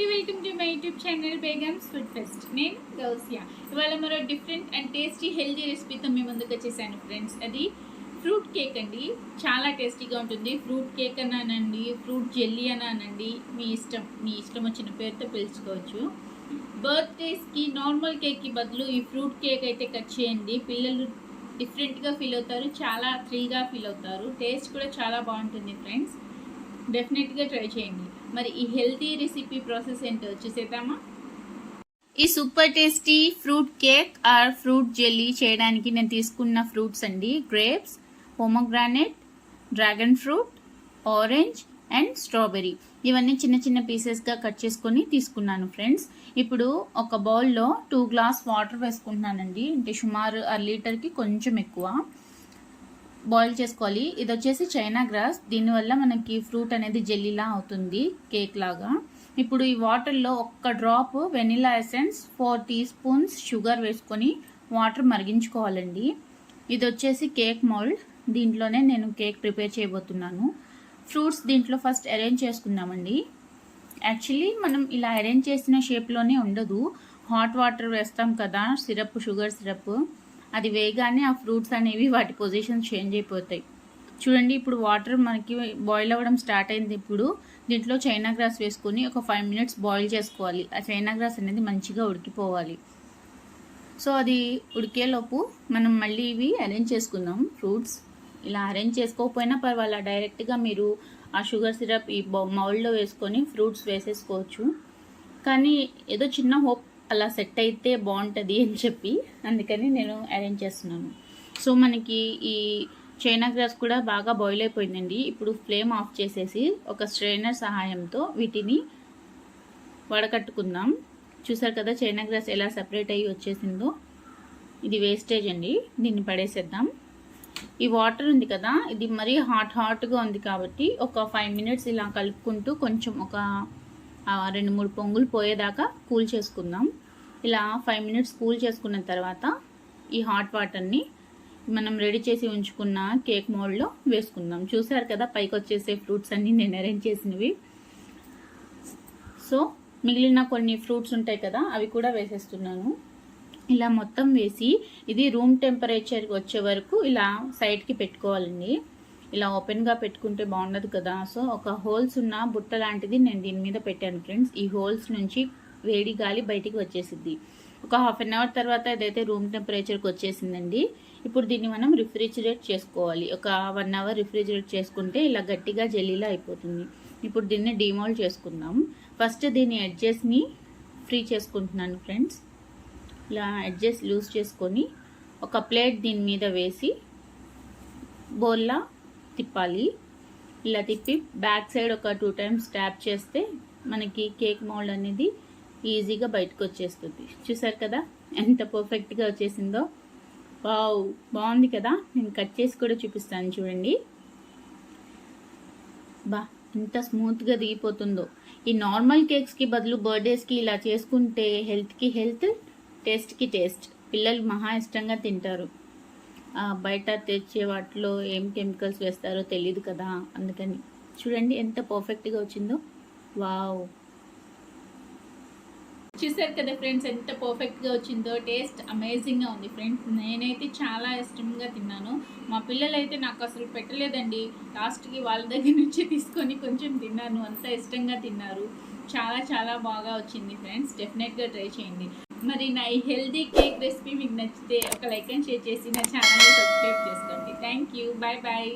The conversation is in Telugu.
Hearty welcome to my YouTube channel Begum's food fest నేను గౌసియా ఇవాళ మరో డిఫరెంట్ అండ్ టేస్టీ హెల్దీ రెసిపీతో మీ ముందుకు వచ్చేసాను ఫ్రెండ్స్ అది ఫ్రూట్ కేక్ అండి. చాలా టేస్టీగా ఉంటుంది. ఫ్రూట్ కేక్ అనానండి ఫ్రూట్ జెల్లీ అనానండి మీ ఇష్టం మీ ఇష్టం వచ్చిన పేరుతో పిలుచుకోవచ్చు. బర్త్డేస్కి నార్మల్ కేక్కి బదులు ఈ ఫ్రూట్ కేక్ అయితే కట్ చేయండి. పిల్లలు డిఫరెంట్గా ఫీల్ అవుతారు చాలా థ్రిల్గా ఫీల్ అవుతారు. టేస్ట్ కూడా చాలా బాగుంటుంది ఫ్రెండ్స్ డెఫినెట్గా ట్రై చేయండి. మరి ఈ హెల్తీ రెసిపీ ప్రాసెస్ ఏంటో చూసేద్దామా? ఈ super tasty fruit cake or fruit jelly చేయడానికి నేను తీసుకున్న ఫ్రూట్స్ అండి. Grapes pomegranate dragon fruit orange and strawberry ఇవన్నీ చిన్న చిన్న పీసెస్గా కట్ చేసుకొని తీసుకున్నాను ఫ్రెండ్స్. ఇప్పుడు ఒక బౌల్లో టూ గ్లాస్ వాటర్ వేసుకుంటున్నానండి. అంటే సుమారు అర లీటర్కి కొంచెం ఎక్కువ. బాయిల్ చేసుకోవాలి. ఇది వచ్చేసి చైనా గ్రాస్. దీనివల్ల మనకి ఫ్రూట్ అనేది జెల్లీలా అవుతుంది కేక్ లాగా. ఇప్పుడు ఈ వాటర్లో ఒక్క drop vanilla essence four teaspoons sugar వేసుకొని వాటర్ మరిగించుకోవాలండి. ఇది వచ్చేసి కేక్ మౌల్డ్. దీంట్లోనే నేను కేక్ ప్రిపేర్ చేయబోతున్నాను. ఫ్రూట్స్ దీంట్లో ఫస్ట్ అరేంజ్ చేసుకుందామండి. యాక్చువల్లీ మనం ఇలా అరేంజ్ చేసిన షేప్లోనే ఉండదు. హాట్ వాటర్ వేస్తాం కదా సిరప్ షుగర్ సిరప్. అది వేయగానే ఆ ఫ్రూట్స్ అనేవి వాటి పొజిషన్స్ చేంజ్ అయిపోతాయి. చూడండి ఇప్పుడు వాటర్ మనకి బాయిల్ అవ్వడం స్టార్ట్ అయింది ఇప్పుడు. దీంట్లో చైనా గ్రాస్ వేసుకొని ఒక ఫైవ్ మినిట్స్ బాయిల్ చేసుకోవాలి. ఆ చైనా గ్రాస్ అనేది మంచిగా ఉడికిపోవాలి. సో అది ఉడికేలోపు మనం మళ్ళీ ఇవి అరేంజ్ చేసుకుందాం ఫ్రూట్స్ ఇలా అరేంజ్ చేసుకోకపోయినా పర్వాలా డైరెక్ట్గా మీరు ఆ షుగర్ సిరప్ ఈ మౌల్డ్లో వేసుకొని ఫ్రూట్స్ వేసేసుకోవచ్చు. కానీ ఏదో చిన్న హోప్ అలా సెట్ అయితే బాగుంటుంది అని చెప్పి అందుకని నేను అరేంజ్ చేస్తున్నాను. సో మనకి ఈ చైనా గ్రాస్ కూడా బాగా బాయిల్ అయిపోయిందండి. ఇప్పుడు ఫ్లేమ్ ఆఫ్ చేసేసి ఒక స్ట్రైనర్ సహాయంతో వీటిని వడకట్టుకుందాం. చూసారు కదా చైనా గ్రాస్ ఎలా సపరేట్ అయ్యి వచ్చేసిందో? ఇది వేస్టేజ్ అండి. దీన్ని పడేసేద్దాం. ఈ వాటర్ ఉంది కదా ఇది మరీ హాట్ హాట్గా ఉంది కాబట్టి ఒక ఫైవ్ మినిట్స్ ఇలా కలుపుకుంటూ కొంచెం ఒక రెండు మూడు పొంగులు పోయేదాకా కూల్ చేసుకుందాం. ఇలా ఫైవ్ మినిట్స్ కూల్ చేసుకున్న తర్వాత ఈ హాట్ వాటర్ని మనం రెడీ చేసి ఉంచుకున్న కేక్ మోల్డ్లో వేసుకుందాం. చూసారు కదా పైకి వచ్చేసే ఫ్రూట్స్ అన్నీ నేను అరేంజ్ చేసినవి. సో మిగిలిన కొన్ని ఫ్రూట్స్ ఉంటాయి కదా అవి కూడా వేసేస్తున్నాను. ఇలా మొత్తం వేసి ఇది రూమ్ టెంపరేచర్ వచ్చే వరకు ఇలా సైడ్కి పెట్టుకోవాలండి. ఇలా ఓపెన్గా పెట్టుకుంటే బాగుండదు కదా. సో ఒక హోల్స్ ఉన్న బుట్ట లాంటిది నేను దీని మీద పెట్టాను ఫ్రెండ్స్ ఈ హోల్స్ నుంచి వేడి గాలి బయటికి వచ్చేసింది ఒక హాఫ్ అన్ అవర్ తర్వాత ఇదైతే రూమ్ టెంపరేచర్కి వచ్చేసిందండి ఇప్పుడు దీన్ని మనం రిఫ్రిజిరేట్ చేసుకోవాలి. ఒక వన్ అవర్ రిఫ్రిజిరేట్ చేసుకుంటే ఇలా గట్టిగా జెల్లీలా అయిపోతుంది. ఇప్పుడు దీన్ని డిమోల్డ్ చేసుకుందాం. ఫస్ట్ దీని ఎడ్జెస్ని ఫ్రీ చేసుకుంటున్నాను ఫ్రెండ్స్ ఇలా ఎడ్జెస్ లూజ్ చేసుకొని ఒక ప్లేట్ దీని మీద వేసి బోల్లా తిప్పాలి. ఇలా తిప్పి బ్యాక్ సైడ్ ఒక టూ టైమ్స్ ట్యాప్ చేస్తే మనకి కేక్ మౌల్డ్ అనేది ఈజీగా బయటకు వచ్చేస్తుంది. చూసారు కదా? ఎంత పర్ఫెక్ట్గా వచ్చేసిందో. వావ్! బాగుంది కదా? నేను కట్ చేసి కూడా చూపిస్తాను చూడండి. బా! ఎంత స్మూత్గా దిగిపోతుందో. ఈ నార్మల్ కేక్స్కి బదులు బర్త్డేస్కి ఇలా చేసుకుంటే హెల్త్కి హెల్త్ టేస్ట్కి టేస్ట్. పిల్లలు మహా ఇష్టంగా తింటారు. బయట తెచ్చే వాటిలో ఏం కెమికల్స్ వేస్తారో తెలియదు కదా అందుకని. చూడండి ఎంత పర్ఫెక్ట్గా వచ్చిందో. వావ్. చూసారు కదా ఫ్రెండ్స్ ఎంత పర్ఫెక్ట్గా వచ్చిందో. టేస్ట్ అమేజింగ్గా ఉంది ఫ్రెండ్స్. నేనైతే చాలా ఇష్టంగా తిన్నాను. మా పిల్లలైతే నాకు అసలు పెట్టలేదండి. లాస్ట్కి వాళ్ళ దగ్గర నుంచి తీసుకొని కొంచెం తిన్నాను. అంత ఇష్టంగా తిన్నారు. చాలా చాలా బాగా వచ్చింది ఫ్రెండ్స్. డెఫినెట్గా ట్రై చేయండి. మరి నా ఈ హెల్దీ కేక్ రెసిపీ మీకు నచ్చితే ఒక లైక్ అండ్ షేర్ చేసి నా ఛానల్ని సబ్స్క్రైబ్ చేసుకోండి. Thank you bye bye